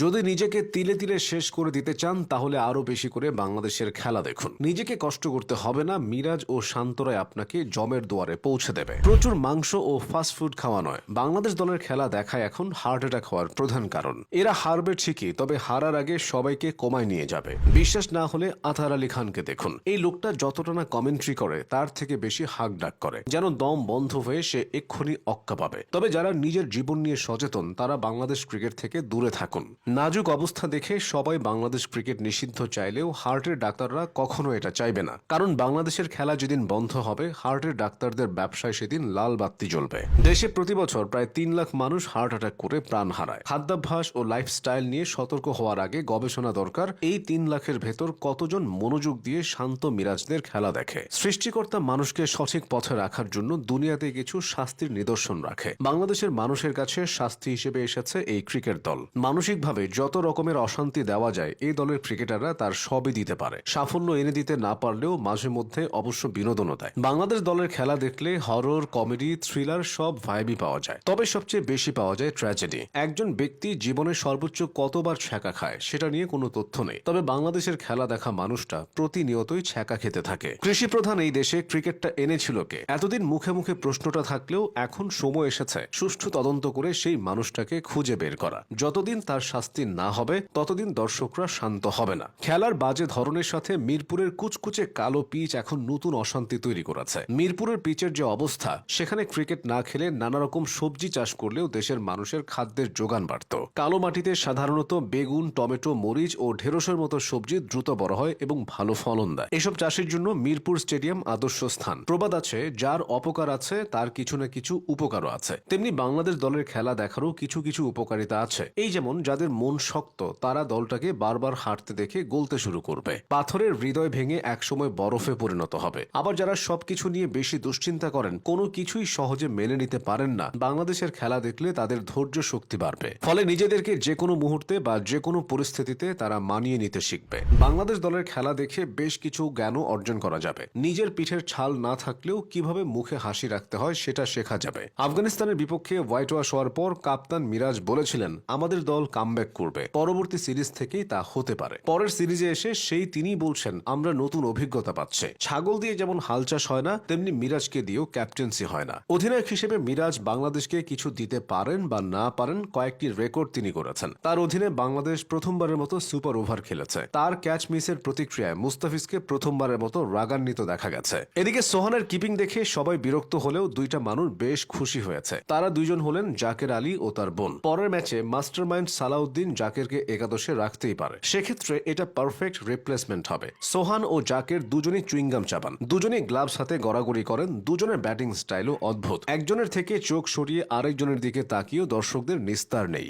যদি নিজেকে তিলে তিলে শেষ করে দিতে চান, তাহলে আরও বেশি করে বাংলাদেশের খেলা দেখুন। নিজেকে কষ্ট করতে হবে না, মিরাজ ও শান্তরায় আপনাকে জমের দুয়ারে পৌঁছে দেবে। প্রচুর মাংস ও ফাস্ট ফুড খাওয়া নয়। বাংলাদেশ দলের খেলা দেখায় এখন হার্ট অ্যাটাক হওয়ার প্রধান কারণ। এরা হারবে ঠিকই, তবে হারার আগে সবাইকে কমায় নিয়ে যাবে। বিশ্বাস না হলে আতার আলী খানকে দেখুন। এই লোকটা যতটা না কমেন্ট্রি করে, তার থেকে বেশি হাক ডাক করে। যেন দম বন্ধ হয়ে সে এক্ষুনি অক্কা পাবে। তবে যারা নিজের জীবন নিয়ে সচেতন, তারা বাংলাদেশ ক্রিকেট থেকে দূরে থাকুন। নাজুক অবস্থা দেখে সবাই বাংলাদেশ ক্রিকেট নিষিদ্ধ চাইলেও হার্টের ডাক্তাররা কখনো এটা চাইবে না। কারণ বাংলাদেশের খেলা যেদিন বন্ধ হবে, হার্টের ডাক্তারদের ব্যবসায় সেদিন লাল বাতি জ্বলবে। দেশে প্রতি বছর প্রায় তিন লাখ মানুষ হার্ট অ্যাটাক করে প্রাণ হারায়। খাদ্যাভ্যাস ও লাইফস্টাইল নিয়ে সতর্ক হওয়ার আগে গবেষণা দরকার, এই তিন লাখের ভেতর কতজন মনোযোগ দিয়ে শান্ত মিরাজদের খেলা দেখে। সৃষ্টিকর্তা মানুষকে সঠিক পথে রাখার জন্য দুনিয়াতে কিছু শাস্তির নিদর্শন রাখে। বাংলাদেশের মানুষের কাছে শাস্তি হিসেবে এসেছে এই ক্রিকেট দল। মানসিকভাবে যত রকমের অশান্তি দেওয়া যায়, এই দলের ক্রিকেটাররা তার সবই দিতে পারে। সাফল্য এনে দিতে না পারলেও মাঝে মধ্যে অবশ্য বিনোদনও দেয়। বাংলাদেশ দলের খেলা দেখলে হরর, কমেডি, থ্রিলার সব ভাইবই পাওয়া যায়। তবে সবচেয়ে বেশি পাওয়া যায় ট্র্যাজেডি। একজন ব্যক্তি জীবনের সর্বোচ্চ কতবার ছ্যাঁকা খায়, সেটা নিয়ে কোনো তথ্য নেই। তবে বাংলাদেশের খেলা দেখা মানুষটা প্রতিনিয়তই ছ্যাঁকা খেতে থাকে। কৃষি প্রধান এই দেশে ক্রিকেটটা এনেছিল কে? এতদিন মুখে মুখে প্রশ্নটা থাকলেও এখন সময় এসেছে সুষ্ঠু তদন্ত করে সেই মানুষটাকে খুঁজে বের করা। যতদিন তার শাস্তি না হবে, ততদিন দর্শকরা শান্ত হবে না। খেলার বাজে ধরনের সাথে মিরপুরের কুচকুচে কালো পিচ এখন নতুন অশান্তি তৈরি করেছে। মিরপুরের পিচের যে অবস্থা, সেখানে ক্রিকেট না খেলে নানা রকম সবজি চাষ করলেও দেশের মানুষের খাদ্যের যোগান বাড়ত। কালো মাটিতে সাধারণত বেগুন, টমেটো, মরিচ ও ঢেঁড়সের মতো সবজি দ্রুত বড় হয় এবং ভালো ফলন দেয়। এসব চাষের জন্য মিরপুর স্টেডিয়াম আদর্শ স্থান। প্রবাদ আছে, যার অপকার আছে, তার কিছু না কিছু উপকারও আছে। তেমনি বাংলাদেশ দলের খেলা দেখারও কিছু কিছু উপকারিতা আছে। এই যেমন, যাদের মন শক্ত, তারা দলটাকে বারবার হাঁটতে দেখে গলতে শুরু করবে। পাথরের হৃদয় ভেঙে একসময় বরফে পরিণত হবে। আবার যারা সবকিছু নিয়ে বেশি দুশ্চিন্তা করেন, কোনো কিছুই সহজে মেনে নিতে পারেন না। বাংলাদেশের খেলা দেখলে তাদের ধৈর্য শক্তি বাড়বে। ফলে নিজেদেরকে যে কোনো মুহূর্তে বা যে কোনো পরিস্থিতিতে তারা মানিয়ে নিতে শিখবে। বাংলাদেশ দলের খেলা দেখে বেশ কিছু জ্ঞানও অর্জন করা যাবে। নিজের পিঠের ছাল না থাকলেও কীভাবে মুখে হাসি রাখতে হয় সেটা শেখা যাবে। আফগানিস্তানের বিপক্ষে হোয়াইট ওয়াশ হওয়ার পর কাপ্তান মিরাজ বলেছিলেন, আমাদের দল কামব্যাক করবে। পরবর্তী সিরিজ থেকেই তা হতে পারে। পরের সিরিজে এসে সেই তিনি বলছেন, আমরা নতুন অভিজ্ঞতা পাচ্ছে। ছাগল দিয়ে যেমন হাল হয় না, তেমনি মিরাজকে দিয়েও ক্যাপ্টেন্সি হয় না। অধিনায়ক হিসেবে মিরাজ বাংলাদেশকে কিছু দিতে পারেন বা না পারেন, কয়েকটি রেকর্ড তিনি করেছেন তার অধীনে বাংলাদেশ প্রথমবারের মতো সুপার ওভার খেলেছে। তার ক্যাচ মিসের প্রতিক্রিয়ায় মুস্তাফিজকে প্রথমবারের মতো রাগান্বিত দেখা গেছে। এদিকে সোহানের কিপিং দেখে সবাই বিরক্ত হলেও দুইটা মানুষ বেশ খুশি হয়েছে। তারা দুইজন হলেন জাকের আলী ও তার বোন। পরের ম্যাচে মাস্টারমাইন্ড সালাউদ্দিন জাকেরকে একাদশে রাখতেই পারে। সেক্ষেত্রে এটা পারফেক্ট রিপ্লেসমেন্ট হবে। সোহান ও জাকের দুজনই চুইংগাম চাবান দুজনেই গ্লাভস হাতে গড়াগড়ি করেন। দুজনের ব্যাটিং স্টাইলও অদ্ভুত। একজনের থেকে চোখ সরিয়ে আরেকজনের দিকে তাকিয়েও দর্শকদের নিস্তার নেই।